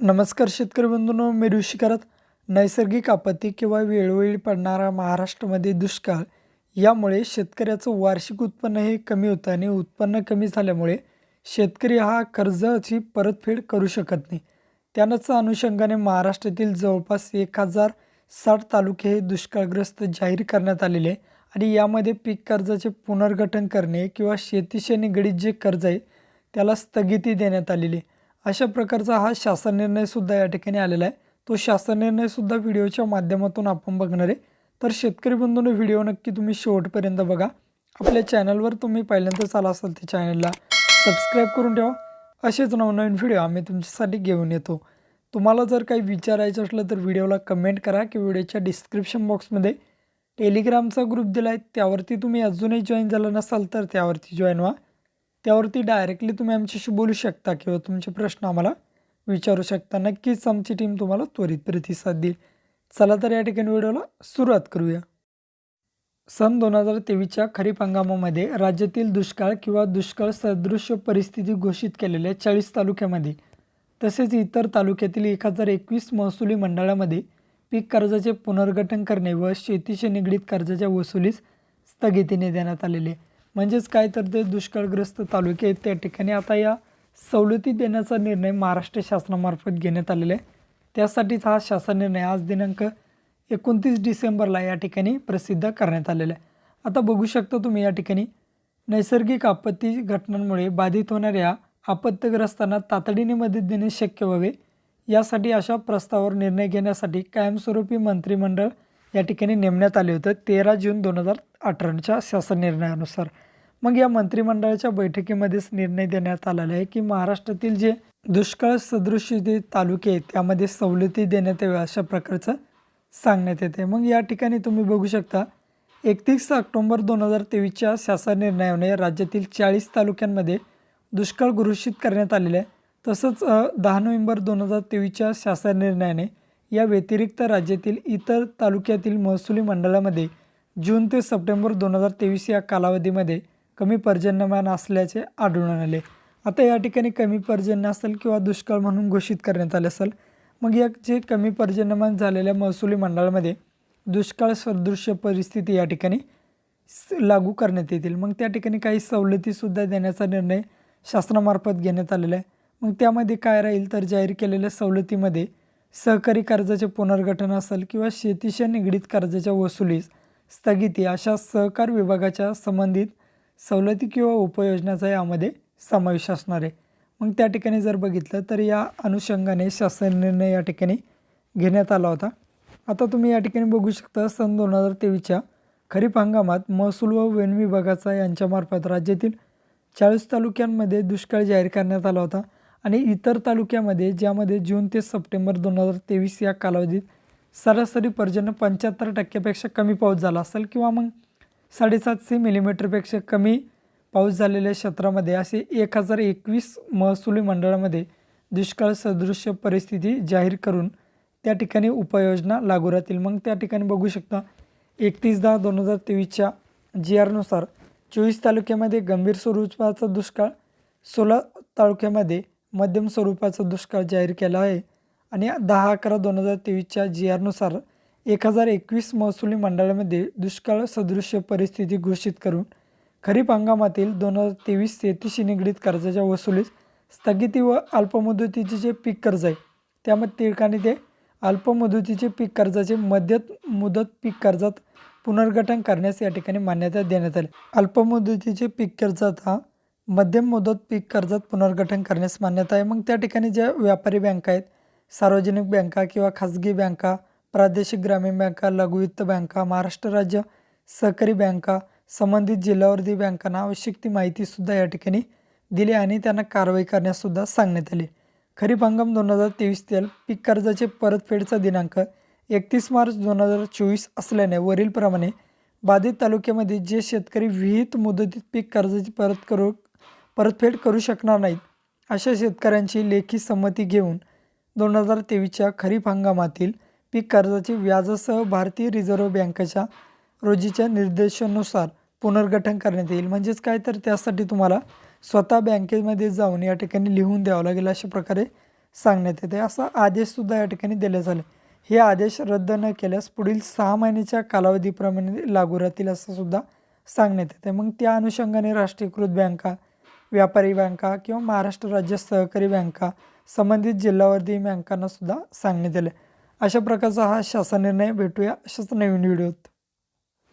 नमस्कार शेतकरी बंधूंनो मी ऋषी करत. नैसर्गिक आपत्ती किंवा वेळोवेळी पडणारा महाराष्ट्रामध्ये दुष्काळ यामुळे शेतकऱ्याचं वार्षिक उत्पन्न हे कमी होतं आणि उत्पन्न कमी झाल्यामुळे शेतकरी हा कर्जाची परतफेड करू शकत नाही. त्यानंच अनुषंगाने महाराष्ट्रातील जवळपास एक हजार साठ तालुके हे दुष्काळग्रस्त जाहीर करण्यात आलेले आहे आणि यामध्ये पीक कर्जाचे पुनर्गठन करणे किंवा शेतीशी निगडीत जे कर्ज आहे त्याला स्थगिती देण्यात आलेली आहे. अशा प्रकारचा हा शासन निर्णयसुद्धा या ठिकाणी आलेला आहे. तो शासन निर्णयसुद्धा व्हिडिओच्या माध्यमातून आपण बघणार आहे. तर शेतकरी बंधूंनो व्हिडिओ नक्की तुम्ही शेवटपर्यंत बघा. आपल्या चॅनलवर तुम्ही पहिल्यांदाच आला असाल त्या चॅनलला सबस्क्राईब करून ठेवा. असेच नवनवीन व्हिडिओ आम्ही तुमच्यासाठी घेऊन येतो. तुम्हाला जर काही विचारायचं असलं तर व्हिडिओला कमेंट करा की व्हिडिओच्या डिस्क्रिप्शन बॉक्समध्ये टेलिग्रामचा ग्रुप दिला आहे त्यावरती तुम्ही अजूनही जॉईन झाला नसाल तर त्यावरती जॉईन व्हा. त्यावरती डायरेक्टली तुम्ही आमच्याशी बोलू शकता किंवा तुमचे प्रश्न आम्हाला विचारू शकता. नक्कीच आमची टीम तुम्हाला त्वरित प्रतिसाद देईल. चला तर या ठिकाणी व्हिडिओला सुरुवात करूया. सन दोन हजार तेवीसच्या खरीप हंगामामध्ये राज्यातील दुष्काळ किंवा दुष्काळ सदृश्य परिस्थिती घोषित केलेल्या चाळीस तालुक्यामध्ये तसेच इतर तालुक्यातील एक हजार एकवीस महसुली मंडळामध्ये पीक कर्जाचे पुनर्गठन करणे व शेतीशी निगडीत कर्जाच्या वसुलीस स्थगितीने देण्यात आलेले. आहे. म्हणजेच काय तर ते दुष्काळग्रस्त तालुके आहेत त्या ठिकाणी आता या सवलती देण्याचा निर्णय महाराष्ट्र शासनामार्फत घेण्यात आलेला आहे. त्यासाठीच हा शासन निर्णय आज दिनांक एकोणतीस डिसेंबरला या ठिकाणी प्रसिद्ध करण्यात आलेला आहे. आता बघू शकता तुम्ही या ठिकाणी नैसर्गिक आपत्ती घटनांमुळे बाधित होणाऱ्या आपत्तग्रस्तांना तातडीने मदत देणे शक्य व्हावे यासाठी अशा प्रस्तावावर निर्णय घेण्यासाठी कायमस्वरूपी मंत्रिमंडळ या ठिकाणी नेमण्यात आले होते तेरा जून दोन हजार अठराच्या शासन निर्णयानुसार. मग या मंत्रिमंडळाच्या बैठकीमध्येच निर्णय देण्यात आलेला आहे की महाराष्ट्रातील जे दुष्काळ सदृश जे तालुके आहेत त्यामध्ये सवलती देण्यात याव्या अशा प्रकारचं सांगण्यात येते मग या ठिकाणी तुम्ही बघू शकता एकतीस ऑक्टोंबर दोन हजार तेवीसच्या शासन निर्णयाने राज्यातील चाळीस तालुक्यांमध्ये दुष्काळ घोषित करण्यात आलेला आहे. तसंच दहा नोव्हेंबर दोन हजार तेवीसच्या शासन निर्णयाने या व्यतिरिक्त राज्यातील इतर तालुक्यातील महसुली मंडळामध्ये जून ते सप्टेंबर दोन हजार तेवीस या कालावधीमध्ये कमी पर्जन्यमान असल्याचे आढळून आले. आता या ठिकाणी कमी पर्जन्य असेल किंवा दुष्काळ म्हणून घोषित करण्यात आले असेल मग या जे कमी पर्जन्यमान झालेल्या महसुली मंडळामध्ये दुष्काळ सदृश्य परिस्थिती या ठिकाणी स- लागू करण्यात येतील. मग त्या ठिकाणी काही सवलतीसुद्धा देण्याचा निर्णय शासनामार्फत घेण्यात आलेला आहे. मग त्यामध्ये काय राहील? तर जाहीर केलेल्या सवलतीमध्ये सहकारी कर्जाचे पुनर्गठन असेल किंवा शेतीशी निगडीत कर्जाच्या वसुलीस स्थगिती अशा सहकार विभागाच्या संबंधित सवलती किंवा उपाययोजनाचा यामध्ये समावेश असणार आहे. मग त्या ठिकाणी जर बघितलं तर या अनुषंगाने शासन निर्णय या ठिकाणी घेण्यात आला होता. आता तुम्ही या ठिकाणी बघू शकता सन दोन हजार तेवीसच्या खरीप हंगामात महसूल व वन विभागाचा यांच्यामार्फत राज्यातील चाळीस तालुक्यांमध्ये दुष्काळ जाहीर करण्यात आला होता आणि इतर तालुक्यामध्ये ज्यामध्ये जून ते सप्टेंबर दोन हजार तेवीस या कालावधीत सरासरी पर्जन्य पंच्याहत्तर टक्क्यापेक्षा कमी पाऊस झाला असेल किंवा मग साडेसातशे मिलीमीटरपेक्षा कमी पाऊस झालेल्या क्षेत्रामध्ये असे एक हजार एकवीस महसुली मंडळामध्ये दुष्काळ सदृश्य परिस्थिती जाहीर करून त्या ठिकाणी उपाययोजना लागू राहतील. मग त्या ठिकाणी बघू शकता एकतीस दहा दोन हजार तेवीसच्या जी आरनुसार चोवीस तालुक्यामध्ये गंभीर स्वरूपाचा दुष्काळ सोळा तालुक्यामध्ये मध्यम स्वरूपाचा दुष्काळ जाहीर केला आहे. आणि दहा अकरा दोन हजार तेवीसच्या जी आरनुसार एक हजार एकवीस महसुली मंडळामध्ये दुष्काळ सदृश्य परिस्थिती घोषित करून खरीप हंगामातील दोन हजार तेवीस शेतीशी निगडीत कर्जाच्या वसुलीस स्थगिती व अल्पमुदतीचे जे पीक कर्ज आहे त्यामध्ये ठिकाणी ते अल्पमुदतीचे पीक कर्जाचे मध्यत मुदत पीक कर्जात पुनर्गठन करण्यास या ठिकाणी मान्यता देण्यात आली. अल्पमुदतीचे पीक कर्जात हा मध्यम मुदत पीक कर्जात पुनर्गठन करण्यास मान्यता आहे. मग त्या ठिकाणी ज्या व्यापारी बँका आहेत सार्वजनिक बँका किंवा खाजगी बँका प्रादेशिक ग्रामीण बँका लघुवित्त बँका महाराष्ट्र राज्य सहकारी बँका संबंधित जिल्हावर्धी बँकांना आवश्यक ती माहितीसुद्धा या ठिकाणी दिली आणि त्यांना कारवाई करण्याससुद्धा सांगण्यात आली. खरीप हंगाम दोन हजार तेवीस तेल पीक कर्जाचे परतफेडचा दिनांक एकतीस मार्च दोन हजार चोवीस असल्याने वरीलप्रमाणे बाधित तालुक्यामध्ये जे शेतकरी विहित मुदतीत पीक कर्जाची परत करू परतफेड करू शकणार नाहीत अशा शेतकऱ्यांची लेखी संमती घेऊन दोन हजार तेवीसच्या खरीप हंगामातील पीक कर्जाचे व्याजासह भारतीय रिझर्व्ह बँकेच्या रोजीच्या निर्देशानुसार पुनर्गठन करण्यात येईल. म्हणजेच काय? तर त्यासाठी तुम्हाला स्वतः बँकेमध्ये जाऊन या ठिकाणी लिहून द्यावं लागेल अशा प्रकारे सांगण्यात येते. असा आदेशसुद्धा या ठिकाणी दिले झाले हे आदेश रद्द न केल्यास पुढील सहा महिन्याच्या कालावधीप्रमाणे लागू राहतील असं सुद्धा सांगण्यात येते. मग त्या अनुषंगाने राष्ट्रीयकृत बँका व्यापारी बँका किंवा महाराष्ट्र राज्य सहकारी बँका संबंधित जिल्हावर्धी बँकांनासुद्धा सांगण्यात सांगण्यात आले अशा प्रकारचा हा शासन निर्णय भेटूया. अशाच नवीन व्हिडिओत.